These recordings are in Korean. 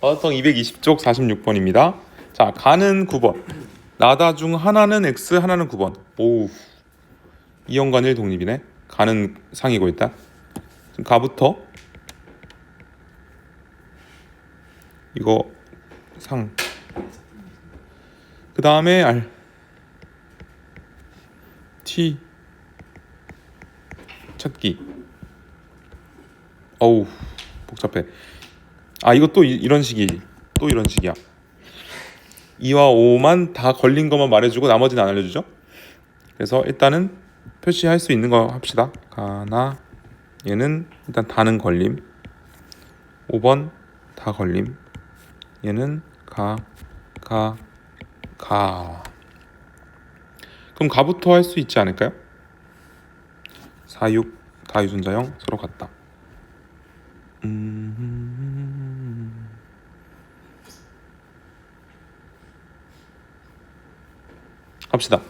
어성 220쪽 46번입니다. 자, 가는 9번. 나다 중 하나는 X, 하나는 9번. 오우. 이연관일 독립이네. 가는 상이고 일단. 지금 가부터 이거 상. 그 다음에 R. T. 찾기. 어우 복잡해. 아 이거 또 이, 이런 식이 또 이런 식이야. 2와 5만 다 걸린 것만 말해주고 나머지는 안 알려주죠. 그래서 일단은 표시할 수 있는 거 합시다. 가나 얘는 일단 다는 걸림. 5번 다 걸림. 얘는 가 가, 가. 그럼 가부터 할 수 있지 않을까요? 4, 6, 다 유전자형 서로 같다. 갑시다.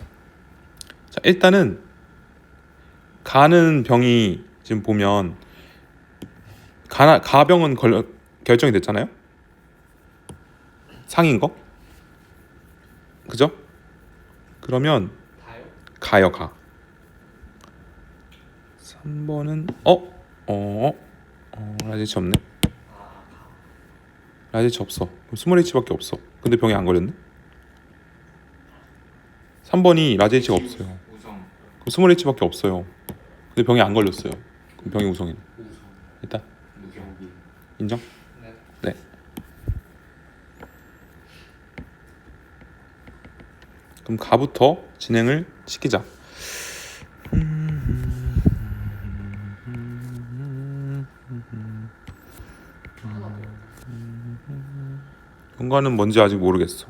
자, 일단은 가는 병이 지금 보면 가 가병은 걸려, 결정이 됐잖아요. 상인 거. 그죠? 그러면 다요? 가요 가. 3번은 어? 어? 어 라지치 없네. 아, 라지치 없어. 그럼 스몰 H밖에 없어. 근데 병이 안 걸렸네. 3번이 라지치가 없어요. 그럼 스몰 H밖에 없어요. 근데 병이 안 걸렸어요. 그럼 병이 우성이네. 우성. 일단. 인정? 네. 네. 그럼 가부터 진행을 시키자. 연관은 뭔지 아직 모르겠어.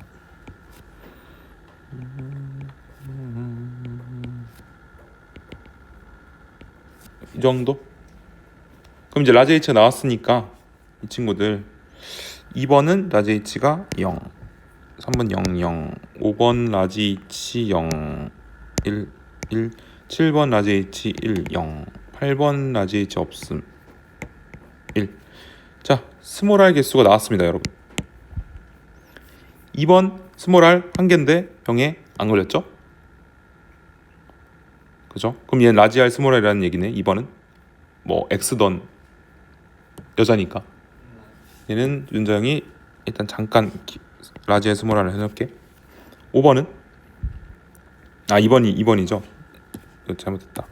정도? 그럼 이제 H가 나왔으니까 이 친구들 2번은 라지 H가 0 3번 0 0 5번 라지 H 0 1 1 7번 라지 H 1 0 8번 라지 H 없음 1 자, 스몰 R 개수가 나왔습니다, 여러분. 2번 스몰 R 한 개인데 병에 안 걸렸죠? 그죠? 그럼 얘는 라지 R 스몰 R이라는 얘기네. 2번은 뭐 X던 여자니까. 얘는 윤자영이 일단 잠깐 기- 라지 R 스몰 R을 해놓을게. 5번은 아 2번이 2번이죠. 이거 잘못했다.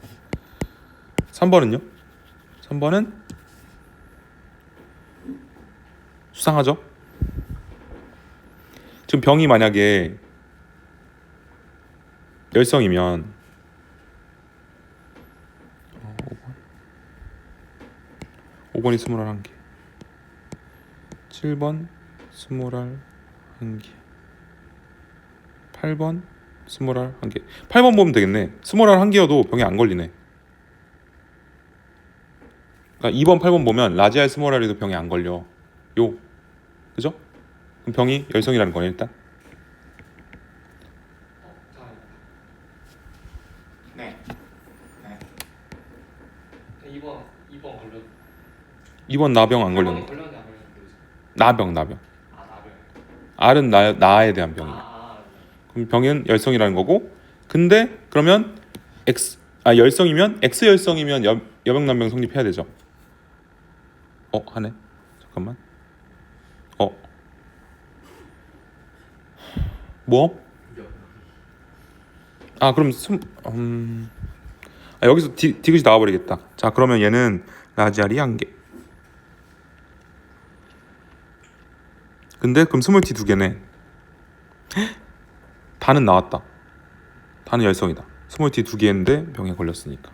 3번은요? 3번은 수상하죠? 지금 병이 만약에 열성이면 5번 5번이 스물알 한 개, 7번 스물알 한 개, 8번 스물알 한 개. 8번 보면 되겠네. 스물알 한 개여도 병이 안 걸리네. 그러니까 2번, 8번 보면 라지알 스몰알이도 병이 안 걸려. 요 그죠? 그럼 병이 열성이라는 거예요 일단. 어, 자. 네. 네. 2번 2번 걸렸. 2번 나병 안 걸렸네. 1번은 걸렸는데. 나병 나병. 아. R은 나 나에 대한 아, 병이야. 아, 그럼 병은 열성이라는 거고. 근데 그러면 X 아 열성이면 X 열성이면 여, 여병 남병 성립해야 되죠. 어 하네. 잠깐만. 어. 뭐? 아 그럼 숨 음. 아, 여기서 디, 디귿이 나와버리겠다. 자 그러면 얘는 라지알이 한 개. 근데 그럼 스몰티 두 개네. 다는 나왔다. 다는 열성이다. 스몰티 두 개인데 병에 걸렸으니까.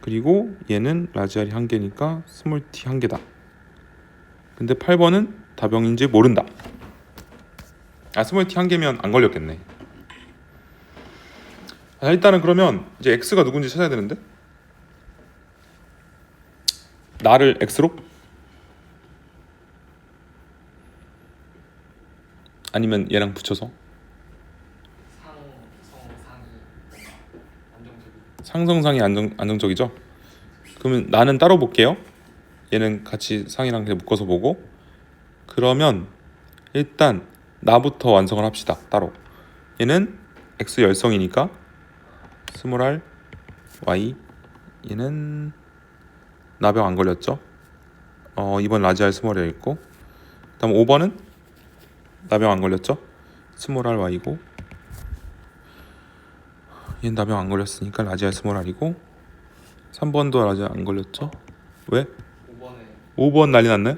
그리고 얘는 라지알이 한 개니까 스몰티 한 개다. 근데 8번은 다병인지 모른다. 아 스몰티 한 개면 안 걸렸겠네. 아, 일단은 그러면 이제 X가 누군지 찾아야 되는데 나를 X로 아니면 얘랑 붙여서 상, 성, 상이 뭔가 안정적이. 상성상이 안정 안정적이죠. 그러면 나는 따로 볼게요. 얘는 같이 상이랑 묶어서 보고 그러면 일단 나부터 완성을 합시다. 따로. 얘는 x 열성이니까 스몰 r y 얘는 나병 안 걸렸죠? 어, 2번 라지 r 스몰 r 있고 그다음 5번은 나병 안 걸렸죠? 스몰 r y고 얘는 나병 안 걸렸으니까 라지 r 스몰 r이고 3번도 라지 r 안 걸렸죠? 왜? 5번에 5번 난리 났네?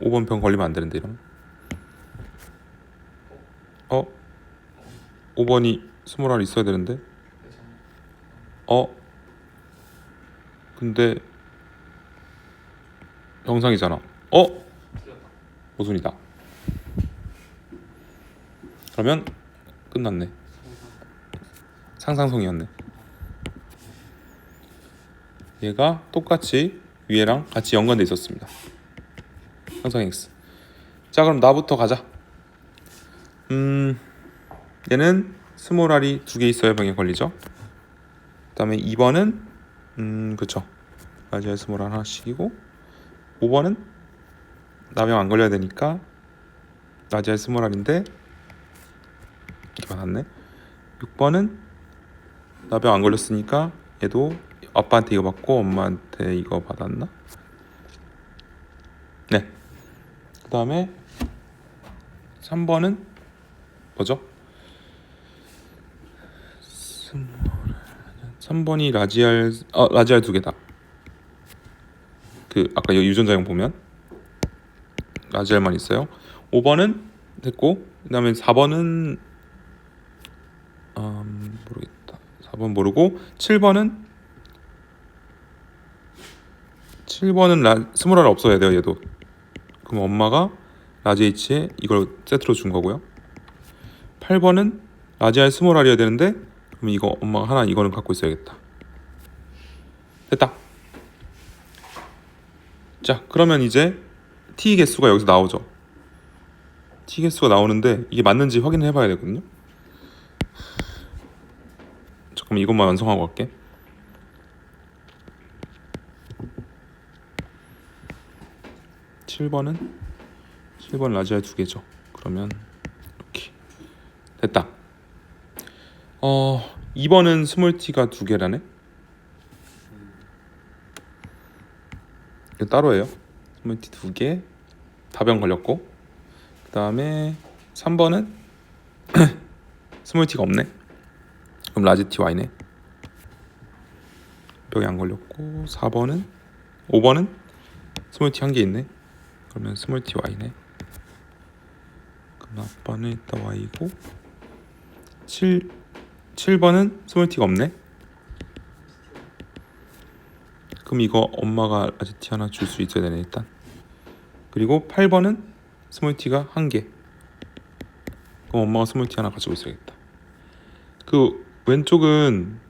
5번 병 걸리면 안 되는데 이러면 어? 5번이 스몰 r 있어야 되는데 어? 근데 영상이잖아. 어? 모순이다. 그러면 끝났네. 상상성이었네. 얘가 똑같이 위에랑 같이 연관돼 있었습니다. 상상 x. 자 그럼 나부터 가자. 음 얘는 스몰 r이 두 개 있어야 병에 걸리죠. 그다음에 2번은 음 그쵸. 라지알 스몰 하나씩이고 5번은 나병 안 걸려야 되니까 라지알 스몰 r인데 이렇게 받았네. 6번은 나병 안 걸렸으니까 얘도 아빠한테 이거 받고 엄마한테 이거 받았나? 네. 그 다음에 3번은 뭐죠? 3번이 라지알 어 라지알 두 개다. 그 아까 유전자형 보면 라지알만 있어요. 5번은 됐고 그다음에 4번은 음, 모르겠다. 4번 모르고 7번은 7번은 라 스몰알 없어야 돼요 얘도. 그럼 엄마가 라지 H에 이걸 세트로 준 거고요. 8번은 라지알 스몰알이어야 되는데 그럼 이거 엄마가 하나 이거는 갖고 있어야겠다. 됐다. 자, 그러면 이제 t 개수가 여기서 나오죠. t 개수가 나오는데 이게 맞는지 확인을 해봐야 되거든요. 잠깐만 이것만 완성하고 갈게. 칠번은 7번 라지아 두 개죠. 그러면 이렇게 됐다. 어, 2번은 스몰티가 두 개라네. 이거 따로예요. 스몰티 두 개. 다병 걸렸고. 그다음에 3번은 스몰티가 없네. 그럼 라지티 와이네. 병이 안 걸렸고 4번은 5번은 스몰티 한 개 있네. 그러면 스몰티 y네. 그럼 아빠는 일단 y고 7 7번은 스몰티가 없네. 그럼 이거 엄마가 아지티 하나 줄 수 있어야 되네 일단. 그리고 8번은 스몰티가 한 개. 그럼 엄마가 스몰티 하나 가지고 있어야겠다. 그 왼쪽은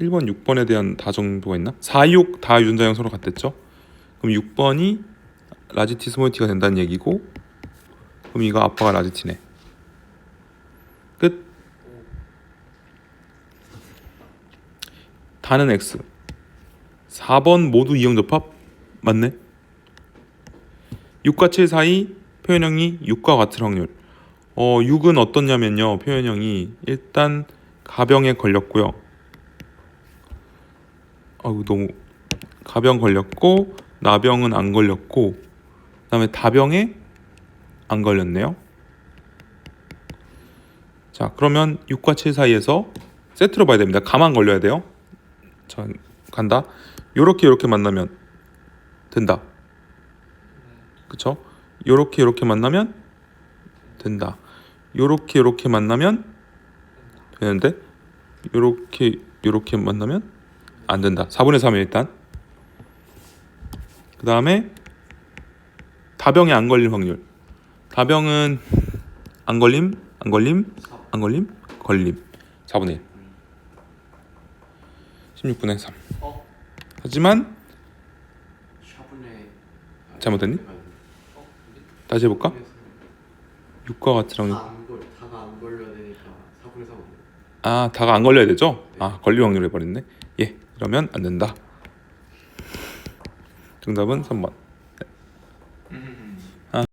1번, 6번에 대한 다 정도가 있나? 4, 6다 유전자형 서로 같댔죠? 그럼 6번이 라지티 스몰티가 된다는 얘기고 그럼 이거 아빠가 라지티네. 4는 X 4번 모두 2형 접합? 맞네 6과 7 사이 표현형이 6과 같은 확률 어 6은 어떻냐면요 표현형이 일단 가병에 걸렸고요 아우 너무 가병 걸렸고 나병은 안 걸렸고 그다음에 다병에 안 걸렸네요 자 그러면 6과 7 사이에서 세트로 봐야 됩니다. 가만 걸려야 돼요. 자 간다. 요렇게 요렇게 만나면 된다. 그쵸? 요렇게 요렇게 만나면 된다. 요렇게 요렇게 만나면 되는데 요렇게 요렇게 만나면 안 된다. 4분의 3이 일단. 그 다음에 다병에 안 걸릴 확률. 다병은 안 걸림, 안 걸림, 안 걸림, 걸림. 4분의 1. 16분의 3. 어? 하지만 잘못됐니? 어? 다시 해볼까? 6과 같은 확률. 다안 걸, 다가 안 걸려야 되니까 4분의 3 없네 아 다가 안 걸려야 되죠? 아 걸릴 확률을 해버렸네. 예, 그러면 안 된다. 정답은 3번. 음.